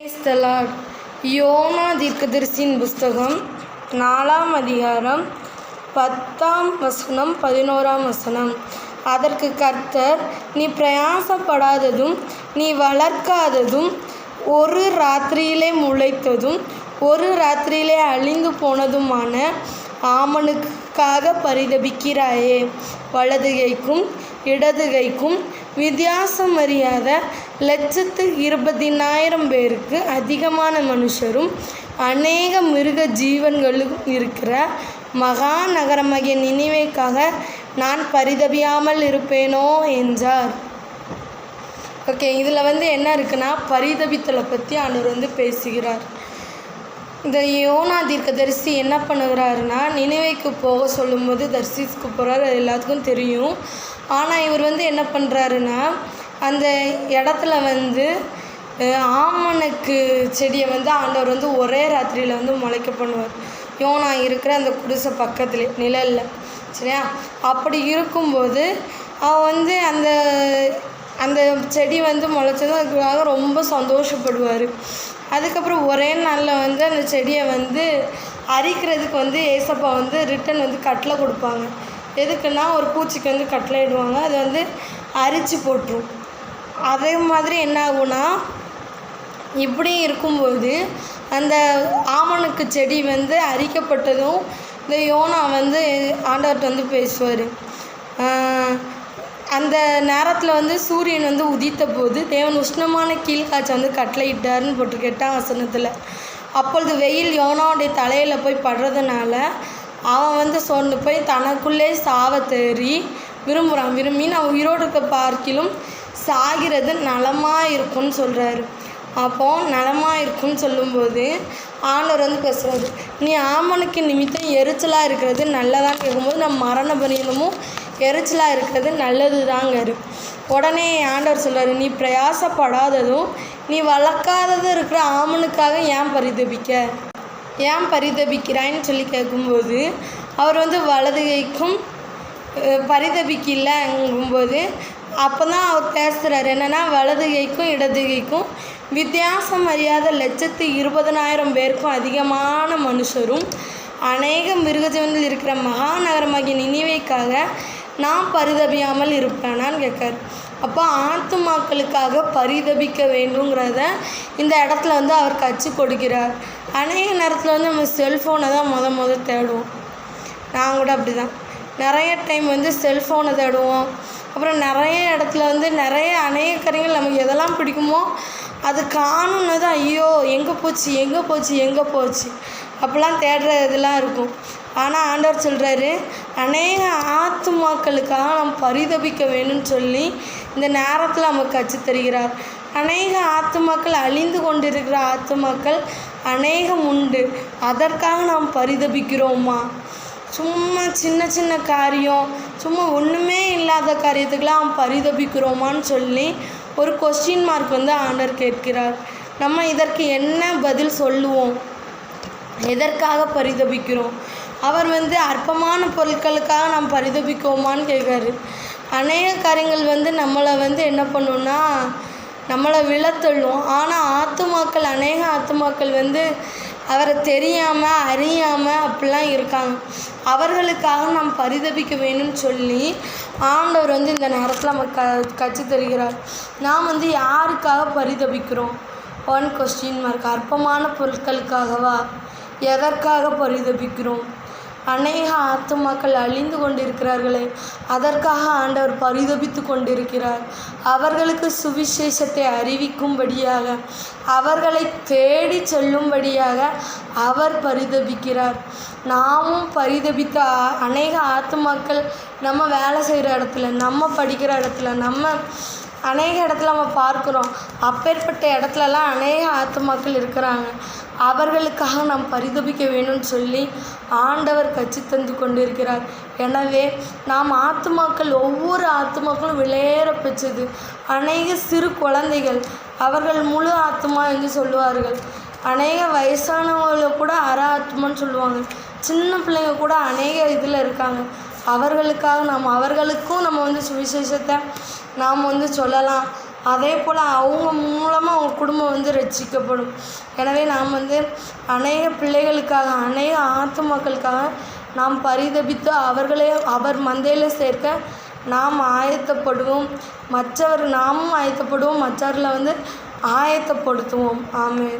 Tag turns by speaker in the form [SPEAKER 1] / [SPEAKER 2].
[SPEAKER 1] கிறிஸ்தலாட் YONO தீர்க்கதரிசியின் புஸ்தகம் நாலாம் அதிகாரம் பத்தாம் வசனம் பதினோராம் வசனம். அதற்கு கர்த்தர் நீ பிரயாசப்படாததும் நீ வளர்க்காததும் ஒரு ராத்திரியிலே முளைத்ததும் ஒரு ராத்திரியிலே அழிந்து போனதுமான ஆமனுக்காக பரிதபிக்கிறாயே. வலதுகைக்கும் இடதுகைக்கும் இடது கைக்கும் வித்தியாசம் அறியாத லட்சத்து இருபதினாயிரம் பேருக்கு அதிகமான மனுஷரும் அநேக மிருக ஜீவன்களும் இருக்கிற மகா நகரமாகிய நினைவைக்காக நான் பரிதபியாமல் இருப்பேனோ என்றார். ஓகே இதில் வந்து என்ன இருக்குன்னா பரிதபித்தலை பற்றி ஆண்டவர் வந்து பேசுகிறார். இந்த யோனா தீர்க்கதரிசி என்ன பண்ணுகிறாருன்னா நினைவைக்கு போக சொல்லும்போது தரிசிக்கு போகிறாரு அது எல்லாத்துக்கும் தெரியும். ஆனால் இவர் வந்து என்ன பண்ணுறாருன்னா அந்த இடத்துல வந்து ஆமணக்கு செடியை வந்து ஆண்டவர் வந்து ஒரே ராத்திரியில் வந்து முளைக்க பண்ணுவார். யோனா இருக்கிற அந்த குடிசை பக்கத்தில் நிழலில் சரியா? அப்படி இருக்கும்போது அவன் வந்து அந்த அந்த செடி வந்து முளைச்சதும் அதுக்காக ரொம்ப சந்தோஷப்படுவார். அதுக்கப்புறம் ஒரே நாளில் வந்து அந்த செடியை வந்து அரிக்கிறதுக்கு வந்து ஏசப்பா வந்து ரிட்டன் வந்து கட்டளை கொடுப்பாங்க. எதுக்குன்னா ஒரு பூச்சிக்கு வந்து கட்டளை இடுவாங்க. அது வந்து அரிச்சு போட்டுரும். அதே மாதிரி என்ன ஆகும்னா இப்படி இருக்கும்போது அந்த ஆமணக்கு செடி வந்து அரிக்கப்பட்டதும் இந்த யோனா வந்து ஆண்டவர்கிட்ட வந்து பேசுவார். அந்த நேரத்தில் வந்து சூரியன் வந்து உதித்த போது தேவன் உஷ்ணமான கீழ்காய்ச்சல் வந்து கட்டளையிட்டார்னு போட்டிருக்கு எட்டாம் வசனத்தில். அப்பொழுது வெயில் யோனாவுடைய தலையில் போய் படுறதுனால அவன் வந்து சொன்னு போய் தனக்குள்ளே சாவ தேறி விரும்புகிறான் விரும்பி நான் உயிரோடு இருக்க பார்க்கிலும் சாகிறது நலமாக இருக்கும்னு சொல்கிறாரு அப்போ நலமாக இருக்கும்னு சொல்லும்போது ஆண்டவர் வந்து பேசுகிறாரு நீ ஆமனுக்கு நிமித்தம் எரிச்சலாக இருக்கிறது நல்லதான்னு கேட்கும்போது நம்ம மரண பரியந்தமும் எரிச்சலாக இருக்கிறது நல்லது தாங்காரு உடனே ஆண்டவர் சொல்றாரு நீ பிரயாசப்படாததும் நீ வளர்க்காததும் இருக்கிற ஆமனுக்காக ஏன் பரிதபிக்க? ஏன் பரிதபிக்கிறான்னு சொல்லி கேட்கும்போது அவர் வந்து வலது கைக்கும் பரிதபிக்கலங்கும்போது அப்போ தான் அவர் பேசுகிறார் என்னென்னா வலது கைக்கும் இடது கைக்கும் வித்தியாசம் அறியாத லட்சத்து இருபதனாயிரம் பேருக்கும் அதிகமான மனுஷரும் அநேக மிருகஜீவனில் இருக்கிற மகாநகரமாகிய நினைவைக்காக நான் பரிதபியாமல் இருப்பேனான்னு கேட்கார் அப்போ ஆத்துமாக்களுக்காக பரிதபிக்க வேண்டுங்கிறத இந்த இடத்துல வந்து அவர் கற்றுக் கொடுக்கிறார். அநேக நேரத்தில் வந்து நம்ம செல்ஃபோனை தான் முத முத தேடுவோம். நான் கூட அப்படி தான் நிறைய டைம் வந்து செல்ஃபோனை தேடுவோம். அப்புறம் நிறைய இடத்துல வந்து நிறைய அநேக நமக்கு எதெல்லாம் பிடிக்குமோ அது காணும்னு தான் ஐயோ எங்கே போச்சு எங்கே போச்சு எங்கே போச்சு? அப்போல்லாம் தேடுற இதெல்லாம் இருக்கும். ஆனால் ஆண்டவர் சொல்கிறாரு அநேக ஆத்துமாக்களுக்காக நாம் பரிதபிக்க வேணும்னு சொல்லி இந்த நேரத்தில் நமக்கு கற்றுத் தருகிறார். அநேக ஆத்துமாக்கள் அழிந்து கொண்டிருக்கிற ஆத்மாக்கள் அநேகம் உண்டு. அதற்காக நாம் பரிதபிக்கிறோமா? சும்மா சின்ன சின்ன காரியம் சும்மா ஒன்றுமே இல்லாத காரியத்துக்கெல்லாம் பரிதபிக்கிறோமான்னு சொல்லி ஒரு கொஸ்டின் மார்க் வந்து ஆண்டர் கேட்கிறார். நம்ம இதற்கு என்ன பதில் சொல்லுவோம்? எதற்காக பரிதபிக்கிறோம்? அவர் வந்து அற்பமான பொருட்களுக்காக நாம் பரிதபிக்கோமான்னு கேட்குறாரு. அநேக காரியங்கள் வந்து நம்மளை வந்து என்ன பண்ணுன்னா நம்மளை விழத்தள்ளும். ஆனால் ஆத்துமாக்கள் அநேக ஆத்துமாக்கள் வந்து அவரை தெரியாமல் அறியாமல் அப்படிலாம் இருக்காங்க. அவர்களுக்காக நாம் பரிதபிக்க வேணும்னு சொல்லி ஆண்டவர் வந்து இந்த நேரத்தில் நம்ம க கற்று தருகிறார். நாம் வந்து யாருக்காக பரிதபிக்கிறோம்? ஒன் கொஸ்டின் மார்க் அற்பமான பொருட்களுக்காகவா? எதற்காக பரிதபிக்கிறோம்? அநேக ஆத்துமாக்கள் அழிந்து கொண்டிருக்கிறார்களே அதற்காக ஆண்டவர் பரிதபித்து கொண்டிருக்கிறார். அவர்களுக்கு சுவிசேஷத்தை அறிவிக்கும்படியாக அவர்களை தேடி செல்லும்படியாக அவர் பரிதபிக்கிறார். நாமும் பரிதபித்த அநேக ஆத்துமாக்கள் நம்ம வேலை செய்கிற இடத்துல நம்ம படிக்கிற இடத்துல நம்ம அநேக இடத்துல நம்ம பார்க்குறோம். அப்பேற்பட்ட இடத்துலலாம் அநேக ஆத்துமாக்கள் இருக்கிறாங்க. அவர்களுக்காக நாம் பரிதபிக்க வேணும்னு சொல்லி ஆண்டவர் கச்சி தந்து கொண்டிருக்கிறார். எனவே நாம் ஆத்துமாக்கள் ஒவ்வொரு ஆத்துமாக்களும் விளையேற பெற்றது. அநேக சிறு குழந்தைகள் அவர்கள் முழு ஆத்துமா என்று சொல்லுவார்கள். அநேக வயசானவங்களை கூட அற ஆத்துமான்னு சொல்லுவாங்க. சின்ன பிள்ளைங்க கூட அநேக இதில் இருக்காங்க. அவர்களுக்காக நாம் அவர்களுக்கும் நம்ம வந்து சுவிசேஷத்தை நாம் வந்து சொல்லலாம். அதே போல் அவங்க குடும்பம் வந்து ரட்சிக்கப்படும் எனவே நாம் வந்து அநேக பிள்ளைகளுக்காக அநேக ஆத்துமாக்களுக்காக நாம் பரிதபித்து அவர்களே அவர் மந்தையில் சேர்க்க நாம் ஆயத்தப்படுவோம். மற்றவர் நாமும் ஆயத்தப்படுவோம். மற்றவர்களை வந்து ஆயத்தப்படுத்துவோம். ஆமே